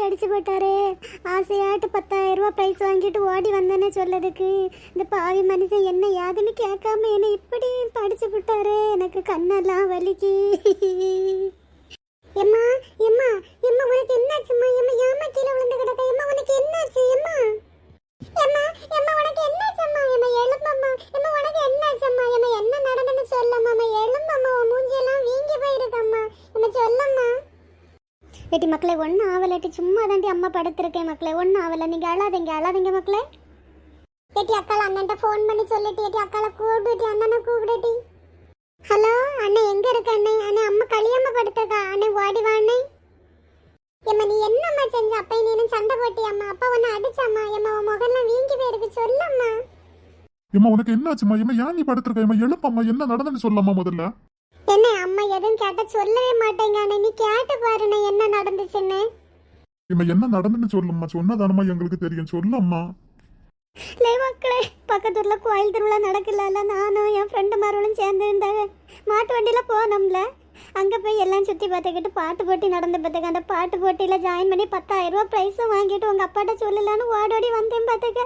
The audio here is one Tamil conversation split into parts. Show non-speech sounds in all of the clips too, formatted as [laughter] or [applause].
எப்படி அடிச்சு போட்டாரு. ஆசையாட்டு பத்தாயிரம் ரூபாய் ப்ரைஸ் வாங்கிட்டு ஓடி வந்தேன்னு சொல்லதுக்கு. இந்த பாவி மனுஷன் என்ன யாதுன்னு கேட்காம என்ன இப்படி படிச்சு விட்டாரு. எனக்கு கண்ணெல்லாம் வலிக்கு. எம்மா எம்மா எம்மா உனக்கு என்னாச்சும்மா எம்மா ஏமா கீழே விழுந்து கிடக்க? எம்மா உனக்கு என்னாச்சு எம்மா? எம்மா எம்மா உனக்கு என்னாச்சம்மா எம்மா எழுப்பம்மா எம்மா உனக்கு என்னாச்சம்மா எம்மா என்ன நடந்ததுன்னு சொல்லம்மா அம்மா எழும்பம்மா உன் மூஞ்சியெல்லாம் வீங்கி போயிருக்கம்மா எம்மா சொல்லம்மா ஏட்டி மக்களே ஒன்றும் ஆவலாட்டி சும்மா தாண்டி அம்மா படுத்திருக்கேன் மக்களே. ஒன்றும் ஆவலை நீங்கள் அழாதீங்க அழாதீங்க மக்களே. ஏட்டி அக்கால அண்ணன்ட்ட ஃபோன் பண்ணி சொல்லிட்டு ஏட்டி அக்கால கூப்பிட்டு அண்ணனை கூப்பிடுட்டி ஹலோ அண்ணன் எங்கே இருக்க அண்ணன் அண்ணன் அம்மா கழியாம படுத்திருக்கா. அண்ணன் ஓடி வாண்ணே ஏம்மா நீ என்னம்மா செஞ்ச? அப்பா நீ சண்டை போட்டியம்மா? அப்பா ஒன்று அடிச்சாம்மா? ஏம்மா உன் முகம்லாம் வீங்கி போயிருக்கு சொல்லம்மா. ஏம்மா உனக்கு என்னாச்சுமா ஏம்மா ஏன் நீ படுத்திருக்க? ஏம்மா எழுப்பம்மா என்ன நடந்துன்னு சொல்லம்மா முதல்ல? என்ன அம்மா எதுவும் கேட்டா சொல்லவே மாட்டேங்க. அண்ணே நீ கேட்டு பாருண்ணே என்ன நடந்துச்சுன்னு. ஏம்மா என்ன நடந்துன்னு சொல்லும்மா. சொன்னதானம்மா எங்களுக்கு தெரியும். சொல்லம்மா. லே மக்களே பக்கத்தூர்ல கோயில் திருவிழா நடக்கல. நானும் என் ஃப்ரெண்டு மார்களும் சேர்ந்து இந்த மாட்டு வண்டியில போனோம்ல. அங்கே போய் எல்லாம் சுற்றி பார்த்துக்கிட்டு பாட்டு போட்டி நடந்து பார்த்துக்க. அந்த பாட்டு போட்டியில் ஜாயின் பண்ணி பத்தாயிரம் ரூபாய் ப்ரைஸும் வாங்கிட்டு உங்கள் அப்பாட்ட சொல்லலான்னு ஓடோடி வந்தேன் பார்த்துக்க.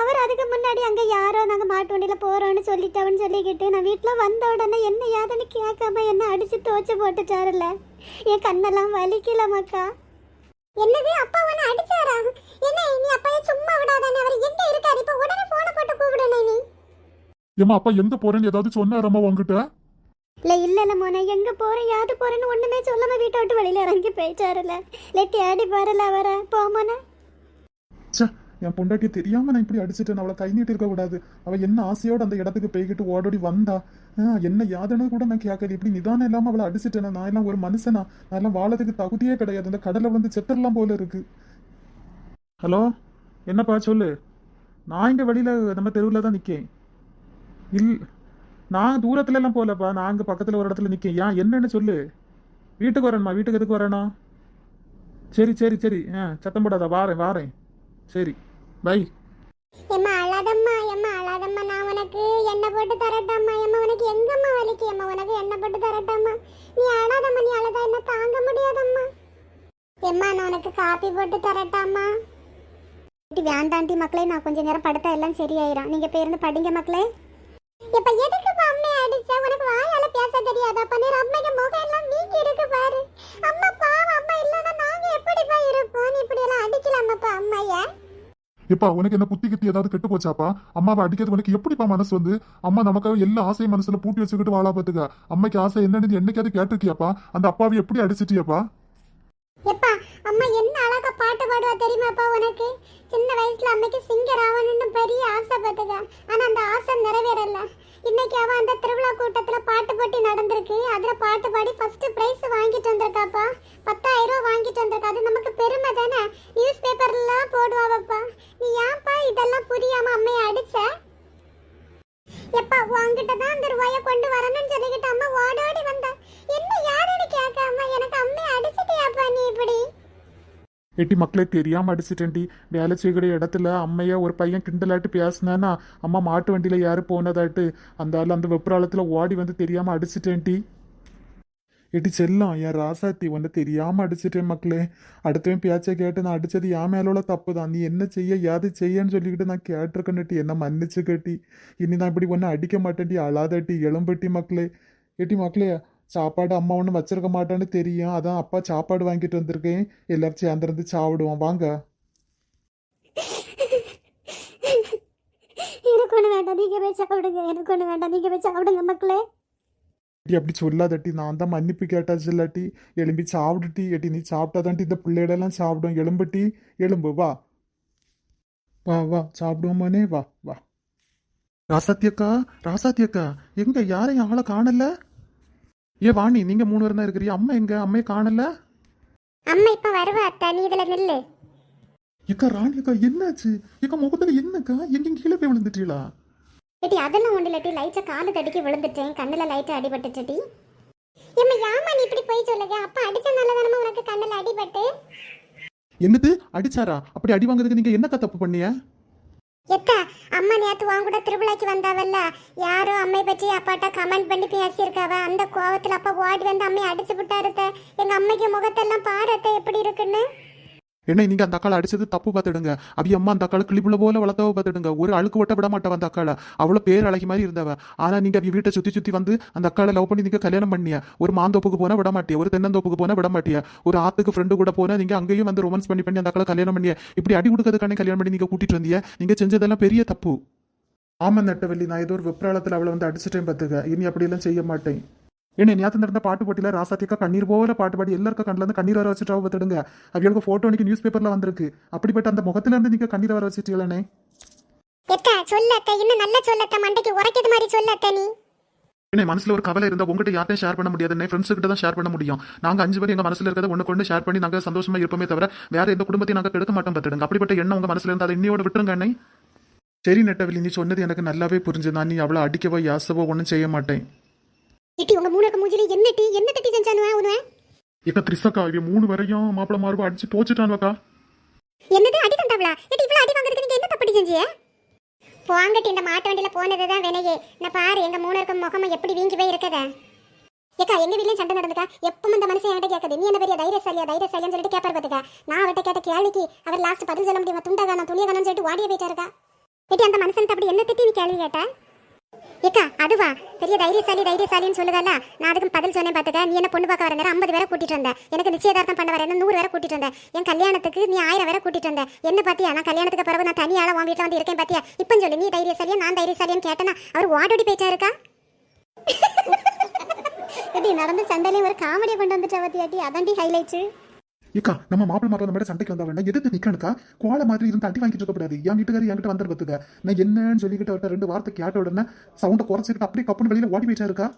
அவர் அதுக்கு முன்னாடி அங்கே யாரோ நாங்கள் மாட்டு வண்டியில் போகிறோன்னு சொல்லிட்டோம்னு சொல்லிக்கிட்டு நான் வீட்டில் வந்த உடனே என்ன யாதுன்னு கேட்காம என்ன அடித்து துவச்சி போட்டுட்டாருல்ல. என் கண்ணெல்லாம் வலிக்கல மக்கா. என்னது அப்பா உன்னை அடிச்சாரா? என்ன நீ அப்பா சும்மா விடாதானே? அவர் எங்க இருக்காரு? இப்ப உடனே போன போட்டு கூப்பிடனே நீ. ஏமா அப்பா எங்க போறேன்னு ஏதாவது சொன்னாரம்மா உங்ககிட்ட இல்லை இல்ல இல்ல மோனே எங்கே போகிறேன் யாது போகிறேன்னு ஒன்றுமே சொல்லாமல் வீட்டை விட்டு வெளியில் இறங்கி போயிட்டாருல இல்ல தேடி பாருல அவர. போமோனே ச்சே என் பொண்டாட்டி தெரியாம நான் இப்படி அடிச்சிட்டேன் அவளை கை நீட்டி இருக்க கூடாது. அவ என்ன ஆசையோட அந்த இடத்துக்கு போய்கிட்டு ஓடோடி வந்தா? ஆ, என்ன யாதுன்னு கூட நான் கேட்கல இப்படி நிதானம் இல்லாம அவளை அடிச்சிட்டேன் நான் எல்லாம் ஒரு மனுஷனா? நான் எல்லாம் வாழதுக்கு தகுதியே கிடையாது. இந்த கடலை வந்து செத்துடலாம் போல இருக்கு. ஹலோ என்னப்பா சொல்லு? நான் இங்க வெளியில நம்ம தெருவில் தான் நிக்கேன். இல் நான் தூரத்துல எல்லாம் போகலப்பா நான் அங்க பக்கத்துல ஒரு இடத்துல நிக்கேன். ஏன் என்னன்னு சொல்லு. வீட்டுக்கு வரேன்மா. வீட்டுக்கு எதுக்கு வரேனா? சரி சரி சரி. ஆ சத்தம் போடாத. வாரேன் வாரேன். சரி. பை. எம்மா அழாதம்மா. எம்மா அழாதம்மா. நான் உனக்கு எண்ணெய் போட்டு தரட்டாம்மா. எம்மா உனக்கு எங்கம்மா வலிக்கு? எம்மா உனக்கு எண்ணெய் போட்டு தரட்டாம்மா. நீ அழாதம்மா. நீ அழதா என்ன தாங்க முடியாதம்மா. எம்மா நான் உனக்கு காப்பி போட்டு தரட்டாம்மா. வேண்டாண்டி மக்களே. நான் கொஞ்ச நேரம் படுத்தா எல்லாம் சரியாயிரும். நீங்க போய் இருந்து படிங்க மக்களே. இப்ப தெரியாதா பண்ணி அம்மைக்கு முகம் எல்லாம் வீங்கி இருக்கு பாரு. அம்மா பாவம் அம்மா இல்லைன்னா நாங்க எப்படிப்பா இருப்போம்? இப்படி எல்லாம் அடிக்கலாமாப்பா அம்மைய? எப்பா உனக்கு என்ன புத்தி கித்தி ஏதாவது கெட்டு போச்சாப்பா? அம்மாவை அடிக்கிறது உனக்கு எப்படிப்பா மனசு வந்து? அம்மா நமக்காக எல்லா ஆசையும் மனசுல பூட்டி வச்சுக்கிட்டு வாழா பாத்துக்க. அம்மைக்கு ஆசை என்னன்னு என்னைக்காவது கேட்டிருக்கியாப்பா? அந்த அப்பாவை எப்படி அடிச்சிட்டியாப்பா? எப்பா அம்மா என்ன அழகா பாட்டு பாடுவா தெரியுமாப்பா உனக்கு? சின்ன வயசுல அம்மைக்கு சிங்கர் ஆகணும்னு பெரிய ஆசை பார்த்துக்க ஆனா அந்த ஆசை நிறைவேறல. இன்னைக்கு அவ அந்த திருவிழா கூட்டத்துல பாட்டு போட்டி நடந்திருக்கு. அதுல பாட்டு பாடி ஃபர்ஸ்ட் பிரைஸ் வாங்கிட்டு வந்திருக்காப்பா. பத்தாயிரம் ரூபாய் வாங்கிட்டு வந்திருக்கா. அது நமக்கு பெரும் தானே நியூஸ் பேப்பர்லாம் போடுவாவப்பா நீ ஏன்ப்பா இதெல்லாம் புரியாம அம்மையை அடிச்ச எப்பா உன்கிட்ட தான் அந்த ரூபாய கொண்டு வரணும்னு சொல்லிக்கிட்டு அம்மா ஓடோடி வந்தா என்ன யாருன்னு கேட்காம எனக்கு அம்மையை அடிச்சிட்டியாப்பா நீ இப்படி எட்டி மக்களே தெரியாம அடிச்சிட்டேன்டி. வேலை செய்யக்கூடிய இடத்துல அம்மைய ஒரு பையன் கிண்டலாட்டு பேசினானா அம்மா மாட்டு வண்டியில யாரு போனதாட்டு அந்த ஆள் அந்த வெப்புறாளத்துல ஓடி வந்து தெரியாம அடிச்சிட்டேன்டி. எட்டி செல்லம் என் ராசாத்தி ஒன்று தெரியாம அடிச்சிட்டேன் மக்களே. அடுத்தவன் பேச்சை கேட்டு நான் அடிச்சது என் மேலோட தப்பு தான் நீ என்ன செய்ய யாது செய்யன்னு சொல்லிக்கிட்டு நான் கேட்டிருக்கேன்னுட்டி என்ன மன்னிச்சு கேட்டி இனி நான் இப்படி ஒன்று அடிக்க மாட்டேன்டி அழாதட்டி எலும்பட்டி மக்களே. எட்டி மக்களே சாப்பாடு அம்மா ஒன்றும் வச்சிருக்க மாட்டான்னு தெரியும். அதான் அப்பா சாப்பாடு வாங்கிட்டு வந்திருக்கேன். எல்லாரும் சேர்ந்துருந்து சாப்பிடுவோம். வாங்க. எனக்கு ஒன்று வேண்டாம். நீங்க போய் சாப்பிடுங்க. எனக்கு ஒன்று வேண்டாம். நீங்க போய் சாப்பிடுங்க மக்களே. டி அப்படி சொல்லாதட்டி நான் தான் மன்னிப்பு கேட்டாச்சு இல்லாட்டி. எலும்பி சாப்பிடுட்டி எட்டி நீ சாப்பிட்டாதான்ட்டி இந்த பிள்ளைகளெல்லாம் சாப்பிடும். எலும்புட்டி எலும்பு வா. வா வா. சாப்பிடுவோமானே. வா வா. ராசாத்தி அக்கா ராசாத்தி அக்கா. எங்க யாரையும் ஆளை காணல? ஏ வாணி நீங்க மூணு பேரும் தான் இருக்கிறீங்க. அம்மா எங்க? அம்மையை காணல? அம்மா இப்ப வருவா அத்தா. நீ இதுல நில்லு. ஏக்கா ராணி அக்கா என்னாச்சு? ஏக்கா முகத்துல என்னக்கா? எங்கேயும் கீழே போய் விழுந்துட்டீங்களா ஏட்டி அதெல்லாம் ஒன்று இல்லாட்டி லைட்டை காலு தடுக்கி விழுந்துட்டேன். கண்ணில் லைட்டை அடிபட்டுச்சுடி ஏம்மா யாமா நீ இப்படி போய் சொல்லுங்க? அப்பா அடிச்சனால தானே உனக்கு கண்ணில் அடிபட்டு? என்னது? அடிச்சாரா? அப்படி அடி வாங்குறதுக்கு நீங்க என்னக்கா தப்பு பண்ணிய? எத்தா அம்மா நேத்து வாங்க கூட திருவிழாக்கு வந்தாவல்ல? யாரோ அம்மை பற்றி அப்பாட்ட கமெண்ட் பண்ணி பேசியிருக்காவ? அந்த கோவத்துல அப்பா ஓடி வந்து அம்மையை அடிச்சு விட்டாருத்த எங்க அம்மைக்கு முகத்தெல்லாம் பாரு எப்படி இருக்குன்னு? என்ன நீங்க அந்த அக்காளை அடிச்சது தப்பு பார்த்துடுங்க. அவி அம்மா அந்த அக்காளை கிளிப்புல போல வளர்த்தவ பார்த்துடுங்க. ஒரு அழுக்கு ஓட்ட விட மாட்டவ அந்த அக்காளை. அவ்வளவு பேர் அழகி மாதிரி இருந்தவ. ஆனா நீங்க அவி வீட்டை சுத்தி சுத்தி வந்து அந்த அக்காளை லவ் பண்ணி நீங்க கல்யாணம் பண்ணிய. ஒரு மாந்தோப்புக்கு போனா விட மாட்டிய. ஒரு தென்னந்தோப்புக்கு போனா விட மாட்டிய. ஒரு ஆத்துக்கு ஃப்ரெண்டு கூட போனா நீங்க அங்கேயும் வந்து ரொமான்ஸ் பண்ணி பண்ணி அந்த அக்காளை கல்யாணம் பண்ணிய. இப்படி அடி கொடுக்கறதுக்கான கல்யாணம் பண்ணி நீங்க கூட்டிட்டு வந்தீங்க நீங்க செஞ்சதெல்லாம் பெரிய தப்பு. ஆமா நட்டவள்ளி நான் ஏதோ ஒரு வெப்ராளத்தில் அவளை வந்து அடிச்சிட்டேன் பார்த்துக்க. இனி அப்படியெல்லாம் செய்ய மாட்டேன். என்ன நேத்து நடந்த பாட்டு போட்டியில ராசாத்திக்கா கண்ணீர் போல பாட்டு பாடி எல்லாருக்கும் கண்ணில் இருந்து கண்ணீர் வர வச்சுட்டு பார்த்துடுங்க. அவங்களுக்கு போட்டோ அன்னைக்கு நியூஸ் பேப்பர்ல வந்திருக்கு. அப்படிப்பட்ட அந்த முகத்துல இருந்து நீங்க கண்ணீர் வர வச்சுட்டீங்களே எத்த சொல்ல அத்தை இன்னும் நல்லா சொல்ல அத்தை மண்டைக்கு உரைக்கிறது மாதிரி சொல்ல அத்தை நீ. என்ன மனசுல ஒரு கவலை இருந்தா உங்ககிட்ட யார்ட்டையும் ஷேர் பண்ண முடியாது ஃப்ரெண்ட்ஸ் கிட்ட தான் ஷேர் பண்ண முடியும். நாங்க அஞ்சு பேர் எங்க மனசுல இருக்கிறத ஒண்ணு கொண்டு ஷேர் பண்ணி நாங்க சந்தோஷமா இருப்போமே தவிர வேற எந்த குடும்பத்தையும் நாங்க கெடுக்க மாட்டோம் பார்த்துடுங்க. அப்படிப்பட்ட எண்ணம் உங்க மனசுல இருந்தா அதை இன்னையோட விட்டுருங்க அண்ணே. சரி நெட்டவள்ளி நீ சொன்னது எனக்கு நல்லாவே புரிஞ்சு நான் நீ அவ்வளவு அடிக்கவோ யாசவோ ஒன்றும் செய்ய மாட்டேன். இட்டி உங்க மூணுக்கு மூஞ்சில என்ன டீ என்ன தட்டி செஞ்சானுவன் உனவன் இப்ப திரிசக்கா இவன் மூணு வரையும் மாப்பிள மார்பு அடிச்சு தோச்சிட்டான்வக்கா. என்னது அடி தந்தாவளா? இட்டி இவ்வளவு அடி வாங்குறதுக்கு நீங்க என்ன தப்படி செஞ்சிய போங்கட்டி இந்த மாட்டு வண்டியில போனது தான் வினையே. நான் பாரு எங்க மூணு இருக்க முகமா எப்படி வீங்கி போய் இருக்கதா. ஏக்கா எங்க வீட்லயும் சண்டை நடந்துக்கா? எப்பவும் இந்த மனுஷன் என்கிட்ட கேட்குது. நீ என்ன பெரிய தைரியசாலியா தைரியசாலியான்னு சொல்லிட்டு கேப்பார் பாத்துக்கா. நான் அவர்கிட்ட கேட்ட கேள்விக்கு அவர் லாஸ்ட் பதில் சொல்ல முடியுமா? துண்டா வேணாம் துணிய வேணாம்னு சொல்லிட்டு ஓடிய போயிட்டாருக்கா? ஏட்டி அந்த மனுஷன் அப்படி என்ன திட்டி நீ கேள்வி கேட்ட? ஏக்கா அதுவா? பெரிய தைரியசாலி தைரியசாலின்னு சொல்லுதல்ல. நான் அதுக்கு பதில் சொன்னேன் பார்த்துக்க நீ என்ன பொண்ணு பார்க்க வர நேரம் ஐம்பது பேரை கூட்டிட்டு வந்தேன் எனக்கு நிச்சயதார்த்தம் பண்ண வர நூறு பேரை கூட்டிட்டு வந்தேன் என் கல்யாணத்துக்கு நீ ஆயிரம் பேரை கூட்டிட்டு வந்தேன் என்ன பார்த்தியா நான் கல்யாணத்துக்கு பிறகு நான் தனியால உன் வீட்டில் வந்து இருக்கேன் பாத்தியா? இப்போ சொல்லு நீ தைரியசாலியா நான் தைரியசாலியான்னு கேட்டேன்னா அவர் ஓடோடி பேச்சா இருக்கா [laughs] எப்படி நடந்த சண்டையிலையும் ஒரு காமெடியை கொண்டு வந்துட்டா பாத்தியாட்டி அதாண்டி ஹைலைட்ஸு ஏக்கா நம்ம மாப்பிள்ள மாப்பிள்ள நம்ம சண்டைக்கு வந்தா வேண்டாம். எதிர்த்து நிக்கணுக்கா? கோல மாதிரி இருந்து அடி வாங்கிட்டு இருக்க என் வீட்டுக்காரி என்கிட்ட வந்துரு பத்துக்க. நான் என்னன்னு சொல்லிக்கிட்டு ரெண்டு வார்த்தை கேட்ட உடனே சவுண்டை குறைச்சிக்கிட்டு அப்படியே கப்புன்னு வெளியில ஓடி போயிட்டா இருக்கா